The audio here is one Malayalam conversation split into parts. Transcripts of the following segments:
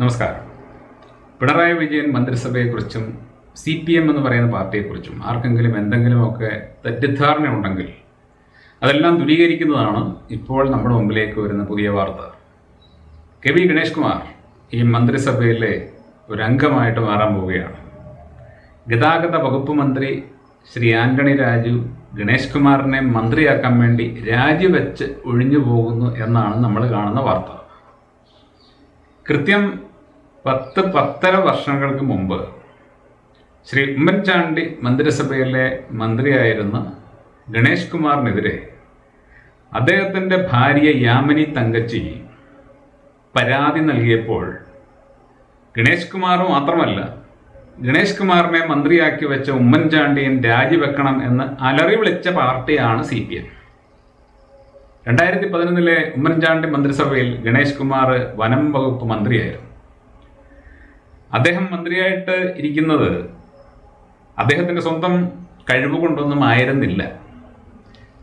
നമസ്കാരം. പിണറായി വിജയൻ മന്ത്രിസഭയെക്കുറിച്ചും സി പി എം എന്ന് പറയുന്ന പാർട്ടിയെക്കുറിച്ചും ആർക്കെങ്കിലും എന്തെങ്കിലുമൊക്കെ തെറ്റിദ്ധാരണ ഉണ്ടെങ്കിൽ അതെല്ലാം ദുരീകരിക്കുന്നതാണ് ഇപ്പോൾ നമ്മുടെ മുമ്പിലേക്ക് വരുന്ന പുതിയ വാർത്ത. കെ വി ഗണേഷ് കുമാർ ഈ മന്ത്രിസഭയിലെ ഒരു അംഗമായിട്ട് മാറാൻ പോവുകയാണ്. ഗതാഗത വകുപ്പ് മന്ത്രി ശ്രീ ആന്റണി രാജു ഗണേഷ് കുമാറിനെ മന്ത്രിയാക്കാൻ വേണ്ടി രാജിവെച്ച് ഒഴിഞ്ഞു പോകുന്നു എന്നാണ് നമ്മൾ കാണുന്ന വാർത്ത. കൃത്യം പത്ത് പത്തര വർഷങ്ങൾക്ക് മുമ്പ് ശ്രീ ഉമ്മൻചാണ്ടി മന്ത്രിസഭയിലെ മന്ത്രിയായിരുന്ന ഗണേഷ് കുമാറിനെതിരെ അദ്ദേഹത്തിന്റെ ഭാര്യ യാമിനി തങ്കച്ചി പരാതി നൽകിയപ്പോൾ ഗണേഷ് കുമാർ മാത്രമല്ല ഗണേഷ് കുമാറിനെ മന്ത്രിയാക്കി വെച്ച ഉമ്മൻചാണ്ടിയും രാജിവെക്കണം എന്ന് അലറി വിളിച്ച പാർട്ടിയാണ് സി പി എം. രണ്ടായിരത്തി പതിനൊന്നിലെ ഉമ്മൻചാണ്ടി മന്ത്രിസഭയിൽ ഗണേഷ് കുമാർ വനം വകുപ്പ് മന്ത്രിയായിരുന്നു. അദ്ദേഹം മന്ത്രിയായിട്ട് ഇരിക്കുന്നത് അദ്ദേഹത്തിന്റെ സ്വന്തം കഴിവ് കൊണ്ടൊന്നും ആയിരുന്നില്ല.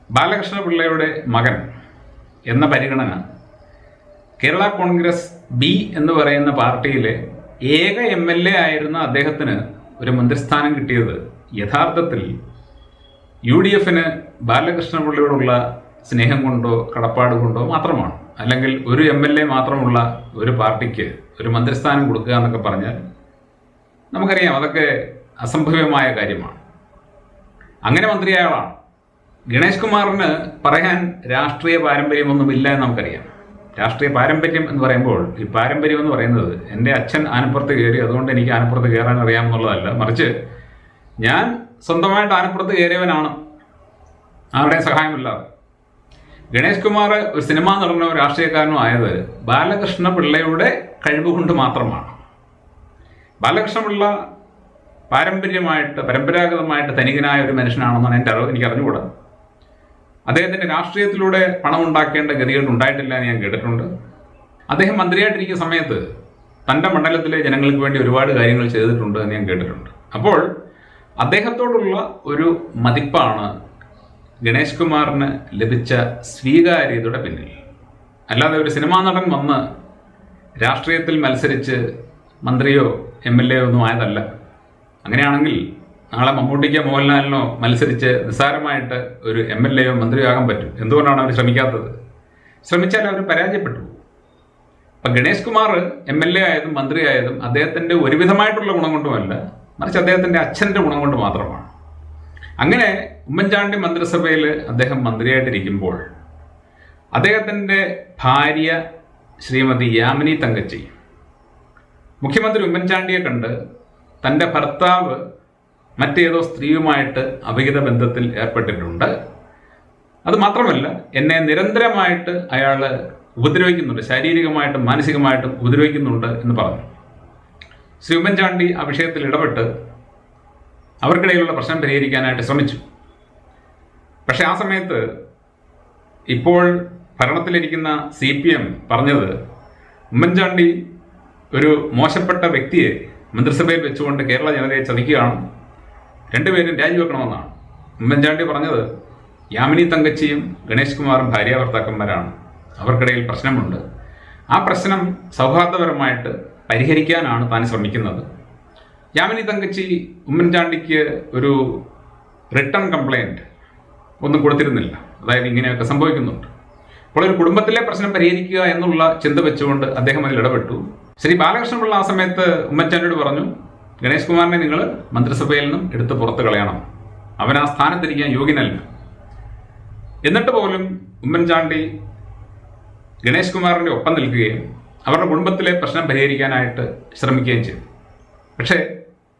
ബാലകൃഷ്ണ പിള്ളയുടെ മകൻ എന്ന പരിഗണന കേരള കോൺഗ്രസ് ബി എന്ന് പറയുന്ന പാർട്ടിയിലെ ഏക എം എൽ എ ആയിരുന്ന അദ്ദേഹത്തിന് ഒരു മന്ത്രിസ്ഥാനം കിട്ടിയത് യഥാർത്ഥത്തിൽ യു ഡി എഫിന് ബാലകൃഷ്ണ പിള്ളയോടുള്ള സ്നേഹം കൊണ്ടോ കടപ്പാട് കൊണ്ടോ മാത്രമാണ്. അല്ലെങ്കിൽ ഒരു എം എൽ എ മാത്രമുള്ള ഒരു പാർട്ടിക്ക് ഒരു മന്ത്രിസ്ഥാനം കൊടുക്കുക എന്നൊക്കെ പറഞ്ഞാൽ നമുക്കറിയാം അതൊക്കെ അസംഭവ്യമായ കാര്യമാണ്. അങ്ങനെ മന്ത്രി അയാളാണ് ഗണേഷ് കുമാറിന് പറയാൻ രാഷ്ട്രീയ പാരമ്പര്യമൊന്നുമില്ല എന്ന് നമുക്കറിയാം. രാഷ്ട്രീയ പാരമ്പര്യം എന്ന് പറയുമ്പോൾ ഈ പാരമ്പര്യം എന്ന് പറയുന്നത് എന്റെ അച്ഛൻ ആനപ്പുറത്ത് കയറി അതുകൊണ്ട് എനിക്ക് ആനപ്പുറത്ത് കയറാൻ അറിയാമെന്നുള്ളതല്ല. മറിച്ച് ഞാൻ സ്വന്തമായിട്ട് ആനപ്പുറത്ത് കയറിയവനാണ്. ആരുടെയും സഹായമില്ലാതെ. ഗണേഷ് കുമാർ ഒരു സിനിമാ നടനോ രാഷ്ട്രീയക്കാരനോ ആയത് ബാലകൃഷ്ണ പിള്ളയുടെ കഴിവ് കൊണ്ട് മാത്രമാണ്. ബാലകൃഷ്ണ പിള്ള പാരമ്പര്യമായിട്ട് പരമ്പരാഗതമായിട്ട് ധനികനായ ഒരു മനുഷ്യനാണെന്നാണ് എന്റെ അറിവ് എനിക്ക് അറിഞ്ഞുകൂടാ. അദ്ദേഹത്തിന്റെ രാഷ്ട്രീയത്തിലൂടെ പണം ഉണ്ടാക്കേണ്ട ഗതികേട് ഉണ്ടായിട്ടില്ല എന്ന് ഞാൻ കേട്ടിട്ടുണ്ട്. അദ്ദേഹം മന്ത്രിയായിട്ടിരിക്കുന്ന സമയത്ത് തന്റെ മണ്ഡലത്തിലെ ജനങ്ങൾക്ക് വേണ്ടി ഒരുപാട് കാര്യങ്ങൾ ചെയ്തിട്ടുണ്ട് എന്ന് ഞാൻ കേട്ടിട്ടുണ്ട്. അപ്പോൾ അദ്ദേഹത്തോടുള്ള ഒരു മതിപ്പാണ് ഗണേഷ് കുമാറിന് ലഭിച്ച സ്വീകാര്യതയുടെ പിന്നിൽ. അല്ലാതെ ഒരു സിനിമാ നടൻ വന്ന് രാഷ്ട്രീയത്തിൽ മത്സരിച്ച് മന്ത്രിയോ എം എൽ എ ഒന്നും ആയതല്ല. അങ്ങനെയാണെങ്കിൽ നാളെ മമ്മൂട്ടിക്കോ മോഹൻലാലിനോ മത്സരിച്ച് നിസ്സാരമായിട്ട് ഒരു എം എൽ എയോ മന്ത്രിയോ ആകാൻ പറ്റും. എന്തുകൊണ്ടാണ് അവർ ശ്രമിക്കാത്തത്? ശ്രമിച്ചാൽ അവർ പരാജയപ്പെട്ടു. അപ്പം Ganesh Kumar M L A ആയതും മന്ത്രിയായതും അദ്ദേഹത്തിന്റെ ഒരുവിധമായിട്ടുള്ള ഗുണം കൊണ്ടുമല്ല മറിച്ച് അദ്ദേഹത്തിന്റെ അച്ഛന്റെ ഗുണം കൊണ്ട് മാത്രമാണ്. അങ്ങനെ ഉമ്മൻചാണ്ടി മന്ത്രിസഭയിൽ അദ്ദേഹം മന്ത്രിയായിട്ടിരിക്കുമ്പോൾ അദ്ദേഹത്തിന്റെ ഭാര്യ ശ്രീമതി യാമിനി തങ്കച്ചി മുഖ്യമന്ത്രി ഉമ്മൻചാണ്ടിയെ കണ്ട് തന്റെ ഭർത്താവ് മറ്റേതോ സ്ത്രീയുമായിട്ട് അവിഹിത ബന്ധത്തിൽ ഏർപ്പെട്ടിട്ടുണ്ട്. അത് മാത്രമല്ല എന്നെ നിരന്തരമായിട്ട് അയാൾ ഉപദ്രവിക്കുന്നുണ്ട് ശാരീരികമായിട്ടും മാനസികമായിട്ടും ഉപദ്രവിക്കുന്നുണ്ട് എന്ന് പറഞ്ഞു. ശ്രീ ഉമ്മൻചാണ്ടി ആ വിഷയത്തിൽ ഇടപെട്ട് അവർക്കിടയിലുള്ള പ്രശ്നം പരിഹരിക്കാനായിട്ട് ശ്രമിച്ചു. പക്ഷേ ആ സമയത്ത് ഇപ്പോൾ ഭരണത്തിലിരിക്കുന്ന സി പി എം പറഞ്ഞത് ഉമ്മൻചാണ്ടി ഒരു മോശപ്പെട്ട വ്യക്തിയെ മന്ത്രിസഭയിൽ വെച്ചുകൊണ്ട് കേരള ജനതയെ ചതിക്കുകയാണ്. രണ്ടുപേരും രാജിവെക്കണമെന്നാണ്. ഉമ്മൻചാണ്ടി പറഞ്ഞത് യാമിനി തങ്കച്ചിയും ഗണേഷ് കുമാറും ഭാര്യ ഭർത്താക്കന്മാരാണ് അവർക്കിടയിൽ പ്രശ്നമുണ്ട്. ആ പ്രശ്നം സൗഹാർദ്ദപരമായിട്ട് പരിഹരിക്കാനാണ് താൻ ശ്രമിക്കുന്നത്. യാമിനി തങ്കച്ചി ഉമ്മൻചാണ്ടിക്ക് ഒരു റിട്ടേൺ കംപ്ലൈന്റ് ഒന്നും കൊടുത്തിരുന്നില്ല. അതായത് ഇങ്ങനെയൊക്കെ സംഭവിക്കുന്നുണ്ട്. അപ്പോൾ ഒരു കുടുംബത്തിലെ പ്രശ്നം പരിഹരിക്കുക എന്നുള്ള ചിന്ത വെച്ചുകൊണ്ട് അദ്ദേഹം അതിൽ ഇടപെട്ടു. ശ്രീ ബാലകൃഷ്ണപിള്ള ആ സമയത്ത് ഉമ്മൻചാണ്ടിയോട് പറഞ്ഞു ഗണേഷ് കുമാറിനെ നിങ്ങൾ മന്ത്രിസഭയിൽ നിന്നും എടുത്ത് പുറത്ത് കളയണം. അവൻ ആ സ്ഥാനത്തിരിക്കാൻ യോഗ്യനല്ല. എന്നിട്ട് പോലും ഉമ്മൻചാണ്ടി ഗണേഷ് കുമാറിന്റെ ഒപ്പം നിൽക്കുകയും അവരുടെ കുടുംബത്തിലെ പ്രശ്നം പരിഹരിക്കാനായിട്ട് ശ്രമിക്കുകയും ചെയ്തു. പക്ഷേ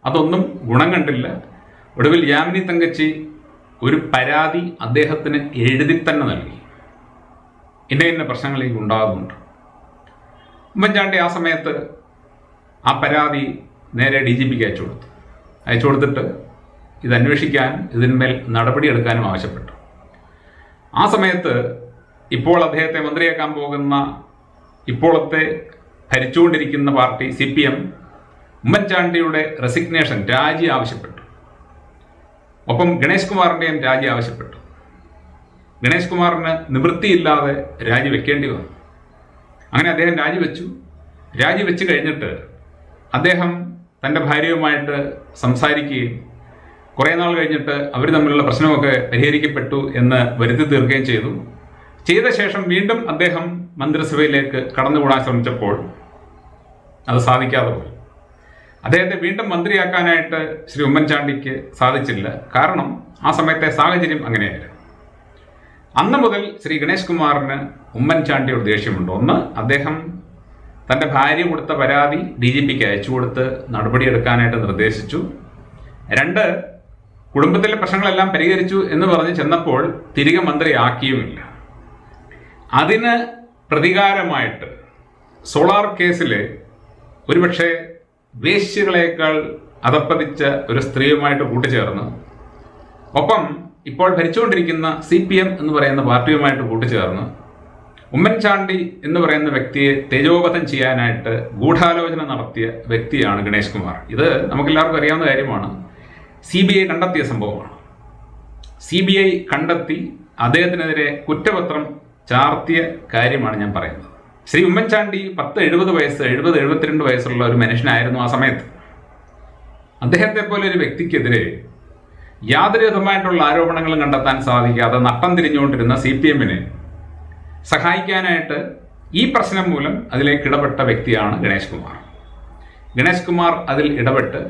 അതൊന്നും ഗുണം കണ്ടില്ല. ഒടുവിൽ യാമിനി തങ്കച്ചി ഒരു പരാതി അദ്ദേഹത്തിന് എഴുതി തന്നെ നൽകി. ഇന്ന ഇന്ന പ്രശ്നങ്ങൾ ഈ ഉണ്ടാകുന്നുണ്ട്. ഉമ്മൻചാണ്ടി ആ സമയത്ത് ആ പരാതി നേരെ ഡി ജി പിക്ക് അയച്ചു കൊടുത്തു. അയച്ചു കൊടുത്തിട്ട് ഇത് അന്വേഷിക്കാൻ ഇതിന്മേൽ നടപടിയെടുക്കാനും ആവശ്യപ്പെട്ടു. ആ സമയത്ത് ഇപ്പോൾ അദ്ദേഹത്തെ മന്ത്രിയാക്കാൻ പോകുന്ന ഇപ്പോഴത്തെ ഭരിച്ചുകൊണ്ടിരിക്കുന്ന പാർട്ടി സി പി എം ഉമ്മൻചാണ്ടിയുടെ റെസിഗ്നേഷൻ രാജി ആവശ്യപ്പെട്ടു. ഒപ്പം ഗണേഷ് കുമാറിന്റെയും രാജി ആവശ്യപ്പെട്ടു. ഗണേഷ് കുമാറിന് നിവൃത്തിയില്ലാതെ രാജിവെക്കേണ്ടി വന്നു. അങ്ങനെ അദ്ദേഹം രാജിവെച്ചു രാജിവെച്ച് കഴിഞ്ഞിട്ട് അദ്ദേഹം തന്റെ ഭാര്യയുമായിട്ട് സംസാരിക്കുകയും കുറേ നാൾ കഴിഞ്ഞിട്ട് അവർ തമ്മിലുള്ള പ്രശ്നമൊക്കെ പരിഹരിക്കപ്പെട്ടു എന്ന് വരുത്തി തീർക്കുകയും ചെയ്തു. ചെയ്ത ശേഷം വീണ്ടും അദ്ദേഹം മന്ത്രിസഭയിലേക്ക് കടന്നുകൂടാൻ ശ്രമിച്ചപ്പോൾ അത് സാധിക്കാതെ പോയി. അദ്ദേഹത്തെ വീണ്ടും മന്ത്രിയാക്കാനായിട്ട് ശ്രീ ഉമ്മൻചാണ്ടിക്ക് സാധിച്ചില്ല. കാരണം ആ സമയത്തെ സാഹചര്യം അങ്ങനെയായിരുന്നു. അന്ന് മുതൽ ശ്രീ ഗണേഷ് കുമാറിന് ഉമ്മൻചാണ്ടിയോട് ദേഷ്യമുണ്ട്. ഒന്ന് അദ്ദേഹം തന്റെ ഭാര്യ കൊടുത്ത പരാതി ഡി ജി പിക്ക് അയച്ചു കൊടുത്ത് നടപടിയെടുക്കാനായിട്ട് നിർദ്ദേശിച്ചു. രണ്ട് കുടുംബത്തിലെ പ്രശ്നങ്ങളെല്ലാം പരിഹരിച്ചു എന്ന് പറഞ്ഞ് ചെന്നപ്പോൾ തിരികെ മന്ത്രിയാക്കിയുമില്ല. അതിന് പ്രതികാരമായിട്ട് സോളാർ കേസിൽ ഒരുപക്ഷെ വേശ്യകളേക്കാൾ അതപ്പതിച്ച ഒരു സ്ത്രീയുമായിട്ട് കൂട്ടുചേർന്ന് ഒപ്പം ഇപ്പോൾ ഭരിച്ചുകൊണ്ടിരിക്കുന്ന സി പി എം എന്ന് പറയുന്ന പാർട്ടിയുമായിട്ട് കൂട്ടുചേർന്ന് ഉമ്മൻചാണ്ടി എന്ന് പറയുന്ന വ്യക്തിയെ തേജോവധം ചെയ്യാനായിട്ട് ഗൂഢാലോചന നടത്തിയ വ്യക്തിയാണ് ഗണേഷ് കുമാർ. ഇത് നമുക്കെല്ലാവർക്കും അറിയാവുന്ന കാര്യമാണ്. സി ബി ഐ കണ്ടെത്തിയ സംഭവമാണ്. സി ബി ഐ കണ്ടെത്തി അദ്ദേഹത്തിനെതിരെ കുറ്റപത്രം ചാർത്തിയ കാര്യമാണ് ഞാൻ പറയുന്നത്. ശ്രീ ഉമ്മൻചാണ്ടി പത്ത് എഴുപത് വയസ്സ് എഴുപത് എഴുപത്തിരണ്ട് വയസ്സുള്ള ഒരു മനുഷ്യനായിരുന്നു ആ സമയത്ത്. അദ്ദേഹത്തെ പോലെ ഒരു വ്യക്തിക്കെതിരെ യാതൊരു വിധമായിട്ടുള്ള ആരോപണങ്ങളും കണ്ടെത്താൻ സാധിക്കാതെ നട്ടം തിരിഞ്ഞുകൊണ്ടിരുന്ന സി പി എമ്മിനെ സഹായിക്കാനായിട്ട് ഈ പ്രശ്നം മൂലം അതിലേക്ക് ഇടപെട്ട വ്യക്തിയാണ് ഗണേഷ് കുമാർ. ഗണേഷ് കുമാർ അതിൽ ഇടപെട്ട്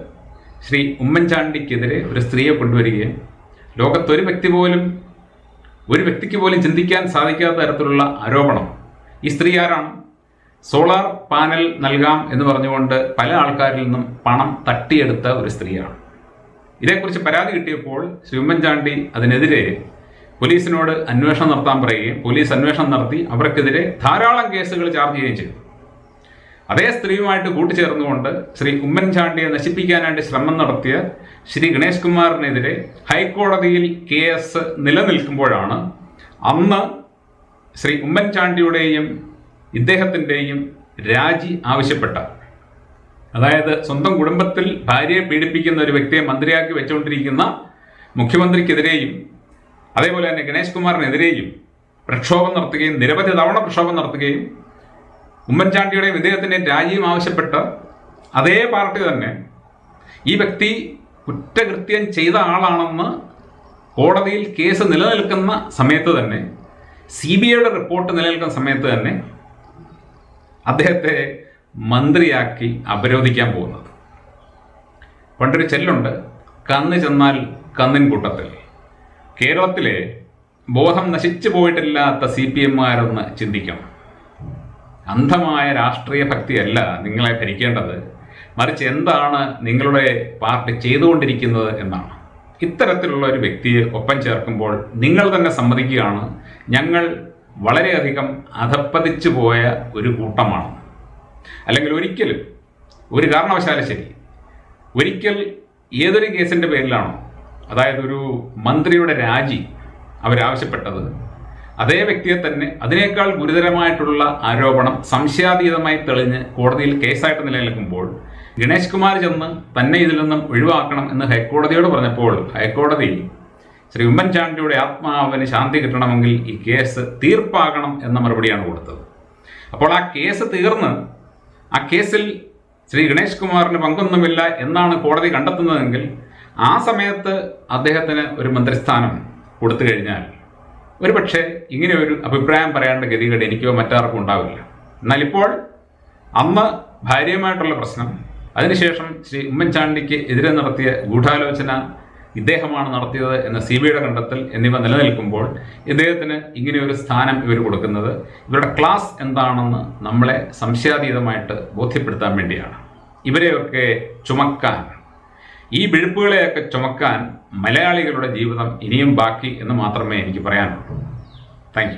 ശ്രീ ഉമ്മൻചാണ്ടിക്കെതിരെ ഒരു സ്ത്രീയെ കൊണ്ടുവരികയും ലോകത്തൊരു വ്യക്തി പോലും ഒരു വ്യക്തിക്ക് പോലും ചിന്തിക്കാൻ സാധിക്കാത്ത തരത്തിലുള്ള ആരോപണം ഈ സ്ത്രീ ആരാണ്? സോളാർ പാനൽ നൽകാം എന്ന് പറഞ്ഞുകൊണ്ട് പല ആൾക്കാരിൽ നിന്നും പണം തട്ടിയെടുത്ത ഒരു സ്ത്രീയാണ്. ഇതേക്കുറിച്ച് പരാതി കിട്ടിയപ്പോൾ ശ്രീ ഉമ്മൻചാണ്ടി അതിനെതിരെ പോലീസിനോട് അന്വേഷണം നടത്താൻ പറയുകയും പോലീസ് അന്വേഷണം നടത്തി അവർക്കെതിരെ ധാരാളം കേസുകൾ ചാർജ് ചെയ്യുകയും ചെയ്തു. അതേ സ്ത്രീയുമായിട്ട് കൂട്ടിച്ചേർന്നുകൊണ്ട് ശ്രീ ഉമ്മൻചാണ്ടിയെ നശിപ്പിക്കാനായിട്ട് ശ്രമം നടത്തിയ ശ്രീ ഗണേഷ് കുമാറിനെതിരെ ഹൈക്കോടതിയിൽ കേസ് നിലനിൽക്കുമ്പോഴാണ് അന്ന് ശ്രീ ഉമ്മൻചാണ്ടിയുടെയും ഇദ്ദേഹത്തിന്റെയും രാജി ആവശ്യപ്പെട്ട അതായത് സ്വന്തം കുടുംബത്തിൽ ഭാര്യയെ പീഡിപ്പിക്കുന്ന ഒരു വ്യക്തിയെ മന്ത്രിയാക്കി വെച്ചുകൊണ്ടിരിക്കുന്ന മുഖ്യമന്ത്രിക്കെതിരെയും അതേപോലെ തന്നെ ഗണേഷ് കുമാറിനെതിരെയും പ്രക്ഷോഭം നടത്തുകയും നിരവധി തവണ പ്രക്ഷോഭം നടത്തുകയും ഉമ്മൻചാണ്ടിയുടെയും ഇദ്ദേഹത്തിന്റെയും രാജിയും ആവശ്യപ്പെട്ട് അതേ പാർട്ടി തന്നെ ഈ വ്യക്തി കുറ്റകൃത്യം ചെയ്ത ആളാണെന്ന് കോടതിയിൽ കേസ് നിലനിൽക്കുന്ന സമയത്ത് തന്നെ സി ബി ഐയുടെ റിപ്പോർട്ട് നിലനിൽക്കുന്ന സമയത്ത് തന്നെ അദ്ദേഹത്തെ മന്ത്രിയാക്കി അപരോധിക്കാൻ പോകുന്നത്. പണ്ടൊരു ചെല്ലുണ്ട് കന്ന് ചെന്നാൽ കന്നിൻ കൂട്ടത്തിൽ കേരളത്തിലെ ബോധം നശിച്ചു പോയിട്ടില്ലാത്ത സി പി എമ്മുകാരെന്ന് ചിന്തിക്കണം. അന്ധമായ രാഷ്ട്രീയ ഭക്തിയല്ല നിങ്ങളെ ഭരിക്കേണ്ടത്. മറിച്ച് എന്താണ് നിങ്ങളുടെ പാർട്ടി ചെയ്തുകൊണ്ടിരിക്കുന്നത് എന്നാണ്. ഇത്തരത്തിലുള്ള ഒരു വ്യക്തിയെ ഒപ്പം ചേർക്കുമ്പോൾ നിങ്ങൾ തന്നെ സമ്മതിക്കുകയാണ് ഞങ്ങൾ വളരെയധികം അധപ്പതിച്ചു പോയ ഒരു കൂട്ടമാണ്. അല്ലെങ്കിൽ ഒരിക്കലും ഒരു കാരണവശാലും ശരി ഒരിക്കൽ ഏതൊരു കേസിന്റെ പേരിലാണോ അതായത് ഒരു മന്ത്രിയുടെ രാജി അവരാവശ്യപ്പെട്ടത് അതേ വ്യക്തിയെ തന്നെ അതിനേക്കാൾ ഗുരുതരമായിട്ടുള്ള ആരോപണം സംശയാതീതമായി തെളിഞ്ഞ് കോടതിയിൽ കേസായിട്ട് നിലനിൽക്കുമ്പോൾ ഗണേഷ് കുമാർ ചെന്ന് തന്നെ ഇതിൽ നിന്നും ഒഴിവാക്കണം എന്ന് ഹൈക്കോടതിയോട് പറഞ്ഞപ്പോൾ ഹൈക്കോടതി ശ്രീ ഉമ്മൻചാണ്ടിയുടെ ആത്മാവിന് ശാന്തി കിട്ടണമെങ്കിൽ ഈ കേസ് തീർപ്പാകണം എന്ന മറുപടിയാണ് കൊടുത്തത്. അപ്പോൾ ആ കേസ് തീർന്ന് ആ കേസിൽ ശ്രീ ഗണേഷ് കുമാറിന് പങ്കൊന്നുമില്ല എന്നാണ് കോടതി കണ്ടെത്തുന്നതെങ്കിൽ ആ സമയത്ത് അദ്ദേഹത്തിന് ഒരു മന്ത്രിസ്ഥാനം കൊടുത്തു കഴിഞ്ഞാൽ ഒരുപക്ഷെ ഇങ്ങനെ ഒരു അഭിപ്രായം പറയേണ്ട ഗതികേട് എനിക്കോ മറ്റാർക്കും ഉണ്ടാവില്ല. എന്നാൽ ഇപ്പോൾ അന്ന് ഭാര്യയുമായിട്ടുള്ള പ്രശ്നം അതിനുശേഷം ശ്രീ ഉമ്മൻചാണ്ടിക്ക് എതിരെ നടത്തിയ ഗൂഢാലോചന ഇദ്ദേഹമാണ് നടത്തിയത് എന്ന സി ബിയുടെ കണ്ടെത്തൽ എന്നിവ നിലനിൽക്കുമ്പോൾ ഇദ്ദേഹത്തിന് ഇങ്ങനെയൊരു സ്ഥാനം ഇവർ കൊടുക്കുന്നത്. ഇവരുടെ ക്ലാസ് എന്താണെന്ന് നമ്മളെ സംശയാതീതമായിട്ട് ബോധ്യപ്പെടുത്താൻ വേണ്ടിയാണ്. ഇവരെയൊക്കെ ചുമക്കാൻ ഈ വിഴുപ്പുകളെയൊക്കെ ചുമക്കാൻ മലയാളികളുടെ ജീവിതം ഇനിയും ബാക്കി എന്ന് മാത്രമേ എനിക്ക് പറയാനുള്ളൂ. താങ്ക്